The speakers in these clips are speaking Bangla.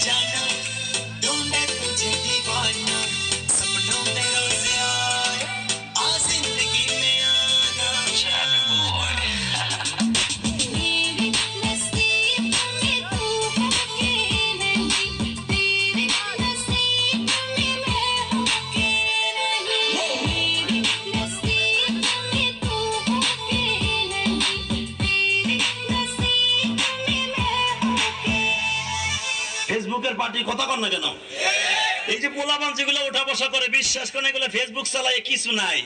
Jana. ফেসবুকের পার্টি কথা কর না কেন? এই যে পোলাপান যেগুলো ওঠা বসা করে বিশ্বাস করে এগুলো ফেসবুক চালায় কিছু নাই।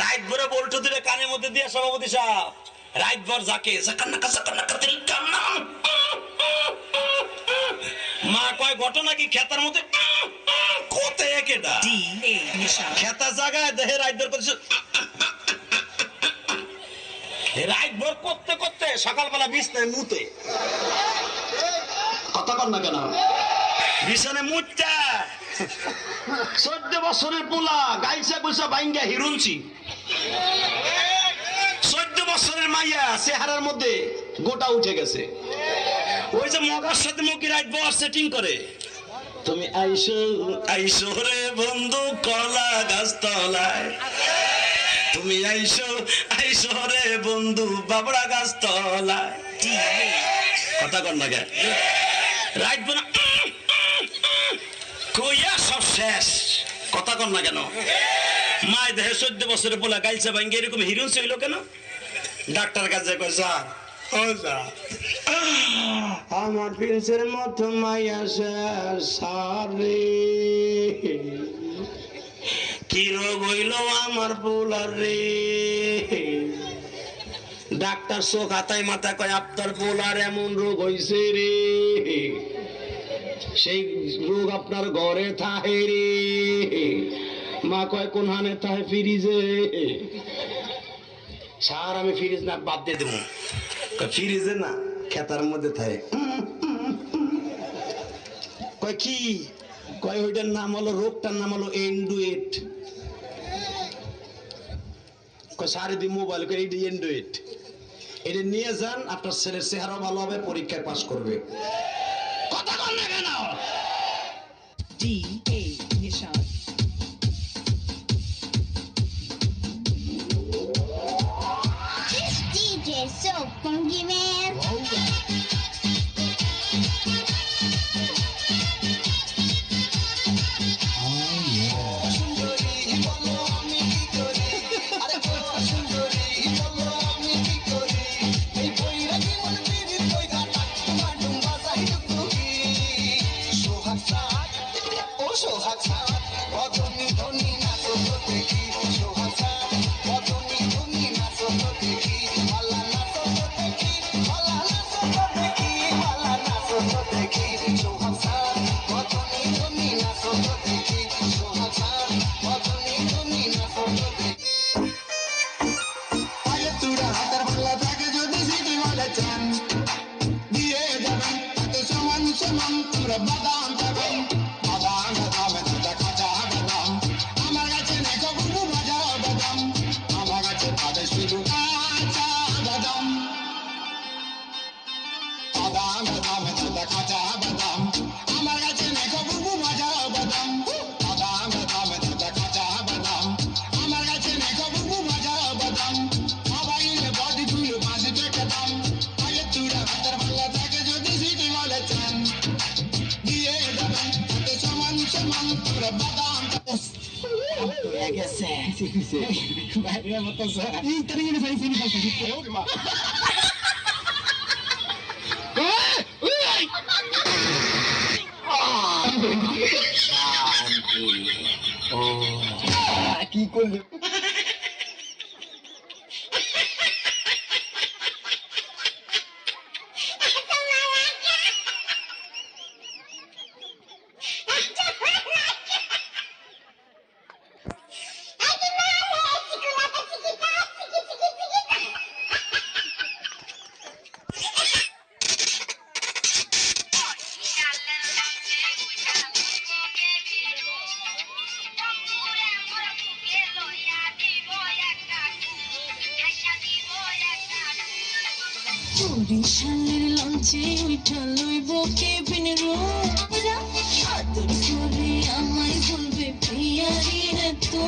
রাইট ভরে বল্টু দিলে কানের মধ্যে দিয়ে সভাপতি সাহেব রাত ভর যাকে মা কয় ঘটনা কি খেতার মধ্যে কোথায় কেটা খেতা জায়গায় দেহে রাত ভর করছে রাত ভর করতে করতে সকালবেলা বিছনায় মুতে। কথা কর না কেন? বিছানে মুচ্চা চোদ্দ বছরের পোলা গাইসা গুইসা বাইঙ্গা হিরুনছি চোদ্দ বছরের মাইয়া চেহারার মধ্যে গোটা উঠে গেছে। ওই যে মগার সাথে মুখি রাত বর সেটিং করে। তুমি আইসো। আইসো রে বন্ধু কলা গাছ তলায়। তুমি আইসো আইসো রে বন্ধু বাবড়া গাছ তলায়। কথা কর না কেন? রাত বোনা কইয়া সব শেষ। কথা কর না কেন? মায় দেহে চোদ্দ বছরে পোলা গাইছে ভাঙ্গে, এরকম হিরোইন ছিল কেন? ডাক্তার কাছে স্যার আমার প্রিন্সের মতো মাইয়া সারে কি রোগ হইল আমার পোলার রে? ডাক্তার চোখ হাতায় মাথা কয়, আপনার পোলার এমন রোগ হইছে রে। সেই রোগ আপনার ঘরে থাহে রে। মা কয়, কোন হানে থাহে ফ্রিজে? সার আমি ফ্রিজ না, বাদ দিয়ে দেবো। ফ্রিজে না, খেতার মধ্যে থাকে। কয়, কি? কয়, ওইটার নাম হলো, রোগটার নাম হলো এন্ডুয়েট কয় সারে দি মোবাইল কয় এইটা এন্ডুয়েট এটা নিয়ে যান, আপনার ছেলের চেহারা ভালো হবে, পরীক্ষায় পাশ করবে। না কেন que Mega sexy. Vai mesmo, tô zoando. Entrega vai, você me faz de fogo, mano. Aqui, quando... বরিশালের লঞ্চ উঠা লইব কেবিন রুম আদর করে আমায় বলবে প্রিয়ারি তো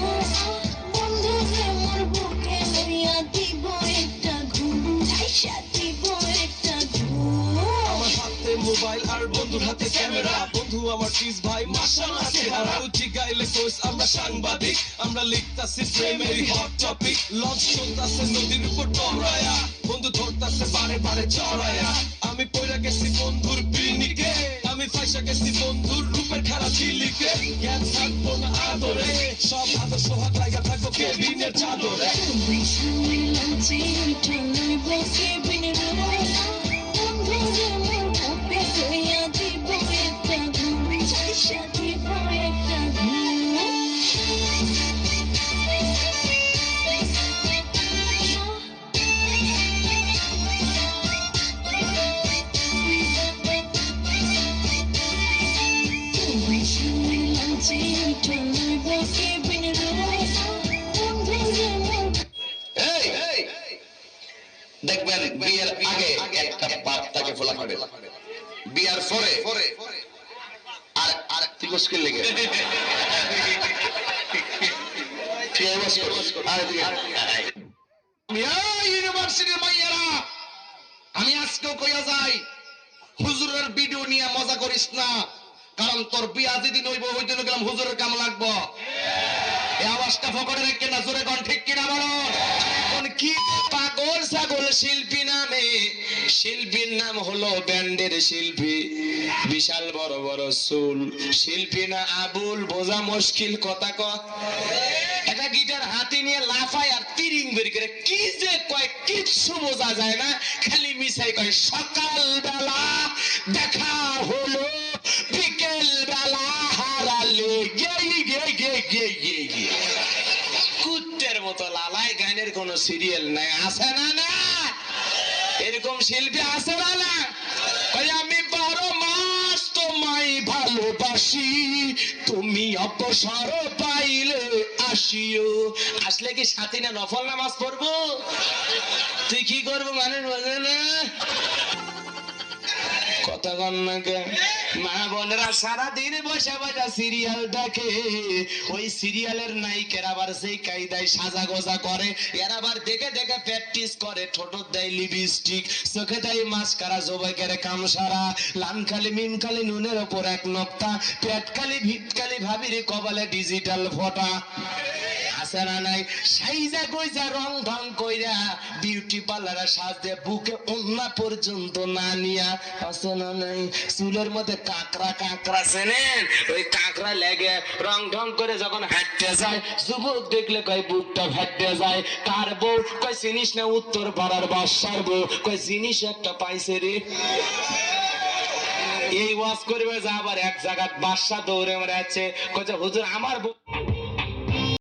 বন্ধু মোর বুকে লইয়া দিব একটা ঘুম। মোবাইল আর বন্ধুর হাতে ক্যামেরা। বন্ধু, আমার চিজ ভাই, মাশাআল্লাহ, চেহারা। উঠি গাইলে কোর্স আমরা সাংবাদিক। আমরা লিখতাছি প্রেমের হট টপিক লঞ্চ চলতাছে নদীর উপর টহরায়া। বন্ধু ধরতাছে বারে বারে চড়ায়া। আমি পয়রা গেছি বন্ধুর পিনিকে। আমি ফাইসা গেছি বন্ধুর রূপের খেলা ঝিলিকে। জ্ঞান থাকব না আদরে। সব আদর সোহাগ লাগা থাকব কেবিনের চাদরে। দেখবেন বিয়ের আগে একটা পাপ ফোলা খাবে। বিয়ার পরে আর আর মুশকিল লেগে আমি আজকেও কইয়া যাই, হুজুরের ভিডিও নিয়ে মজা করিস না। কারণ তোর বিয়া যেদিন হইব, ওই দিন গেলাম হুজুরের কাম লাগবো। এই আওয়াজটা ফকরে রেখে না জোরে কন, ঠিক কিনা বলো? কি পাগল ছাগল শিল্পী নামে? শিল্পীর নাম হলো ব্যান্ডের শিল্পী। বিশাল বড় বড় চুল। শিল্পী না আবুল, বোঝা মুশকিল কথা ক। একটা গিটার হাতে নিয়ে লাফায় আর তিরিং বেরি করে, কি যে কয়, কিচ্ছু বোঝা যায় না। খালি মিশাই কয় সকাল বেলা দেখা হলো। কোন সিরিয়াল নাই। আছে না না? এরকম শিল্পী আছে না না? আমি বারো মাস তোমায় ভালোবাসি, তুমি অবসর পাইলে আসিও। আসলে কি সাথী না নফল নামাজ পড়ব? তুই কি করব মানুষ বোঝে না? কথা কন না কে? মা বোনেরা, সারাদিন বসে বসে সিরিয়াল দেখে ওই সিরিয়ালের নায়িকের আবার সেই কায়দায় সাজা গোজা করে, এর আবার দেখে দেখে প্র্যাকটিস করে ঠোঁট দেয় লিপস্টিক চোখে দেয় মাস্কারা জবাই করে কামসারা, লানখালি মিমখালি নুনের ওপর এক নক্তা পেটকালি ভিটকালি ভাবিরে কপালে ডিজিটাল ফটা। নাই। সাইজা রং কইরা বিউটি বুকে পর্যন্ত না নিয়া নাই। চুলের মধ্যে চেনেন? ওই লেগে রং ঢং করে যখন হাঁটতে যায় যুবক দেখলে কয় বুকটা ফাটতে যায়। কার বউ? কয় চিনিস না উত্তর পাড়ার বাসার বউ? কয় জিনিস একটা পাইছে রে। এই ওয়াজ করবে যা আবার এক জায়গায় বাসা দৌড়ে মারে আছে যে, হুজুর আমার বউ